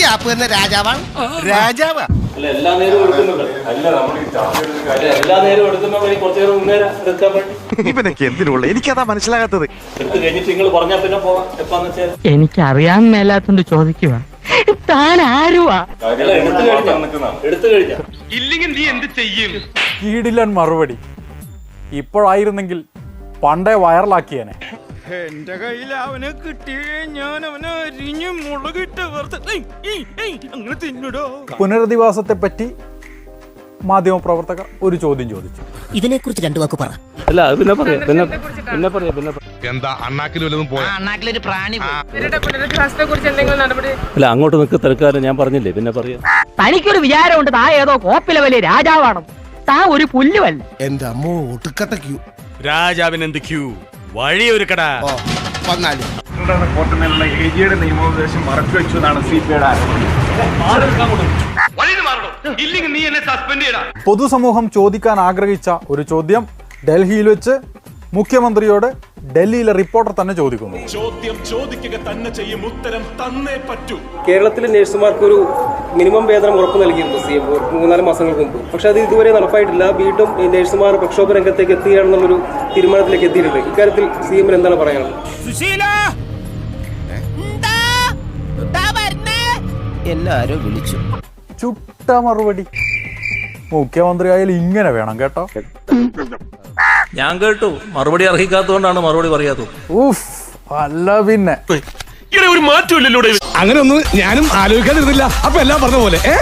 Gap എന്ന രാജാവാണ്. രാജാവാ. എല്ലാ നേരവും എടുക്കുന്നുണ്ട് എനിക്കതാ മനസ്സിലാകാത്തത്. എനിക്ക് അറിയാൻ മേലാത്തോണ്ട് ചോദിക്കുക താൻ ആരുവാ? ഇല്ലെങ്കിൽ നീ എന്ത് ചെയ്യും? കീടിലൻ മറുപടി. ഇപ്പോഴായിരുന്നെങ്കിൽ പണ്ടേ വൈറലാക്കിയേനെ. എന്റെ കയ്യിൽ അവനെ കിട്ടിയേ ഞാൻ അവനെ അരിഞ്ഞ് മുളകിട്ട് അങ്ങനെ തിന്നിടോ? പുനരധിവാസത്തെ പറ്റി മാധ്യമപ്രവർത്തകർ ഒരു ചോദ്യം ചോദിച്ചു. ഇതിനെക്കുറിച്ച് രണ്ടു വാക്ക് പറ. അല്ല അത് പിന്നെ പറയാം പിന്നെ പിന്നെ പറയാം പിന്നെ പറയാം. എന്താ അണ്ണാക്കിൽ വല്ലതും പോയ? അണ്ണാക്കിലൊരു പ്രാണി പുനരധിവാസത്തെ കുറിച്ച് എന്തെങ്കിലും നടപടി? അല്ല അങ്ങോട്ട് നിൽക്ക് തൽക്കാലം ഞാൻ പറഞ്ഞില്ലേ പിന്നെ പറയാം. തനിക്കൊരു വിചാരമുണ്ട് താ ഏതോ കോപ്പിലെ വലിയ രാജാവാണ് താ ഒരു പുല്ലുവല്ല എന്റെ അമ്മ ഒട്ടുക്കട്ട ക്യൂ. രാജാവിന് എന്ത് ക്യൂ? വഴിയൊരുക്കടാ. ഒരു കട എ ജിയുടെ നിയമോപദേശം മറച്ചു വെച്ചു എന്നാണ് സി പി ഐയുടെ ആരോപണം പൊതുസമൂഹം ചോദിക്കാൻ ആഗ്രഹിച്ച ഒരു ചോദ്യം ഡൽഹിയിൽ വെച്ച് മുഖ്യമന്ത്രിയോട് ഡൽഹിയിലെ റിപ്പോർട്ടർ തന്നെ ചോദിക്കുന്നു. ചോദ്യം ചോദിക്കുക തന്നെ ചെയ്യും. ഉത്തരം തന്നെ പറ്റൂ. കേരളത്തിലെ നഴ്സുമാർക്ക് ഒരു മിനിമം വേതനം ഉറപ്പ് നൽകിയിരുന്നു സി എം. മൂന്നാൽ മാസങ്ങൾക്ക് മുമ്പ്. പക്ഷെ അത് ഇതുവരെ നടപ്പായിട്ടില്ല. വീണ്ടും ഈ നഴ്സുമാർ പ്രക്ഷോഭ രംഗത്തേക്ക് എത്തുകയാണെന്നുള്ളൊരു തീരുമാനത്തിലേക്ക് എത്തിയിട്ടുണ്ട്. ഇക്കാര്യത്തിൽ സി എമ്മിന് എന്താണ് പറയാനുള്ളത്? എന്നെ വിളിച്ചു. ചുട്ട മറുപടി. മുഖ്യമന്ത്രി മുഖ്യമന്ത്രിയായാലും ഇങ്ങനെ വേണം കേട്ടോ. ഞാൻ കേട്ടു. മറുപടി അർഹിക്കാത്തതുകൊണ്ടാണ് മറുപടി പറയാത്തത്. ഊഫ് അല്ല പിന്നെ. ഒരു മാറ്റമില്ലല്ലോ അങ്ങനെ ഒന്നും ഞാനും ആലോചിക്കാതിരുന്നില്ല. അപ്പൊ എല്ലാം പറഞ്ഞ പോലെ ഏ?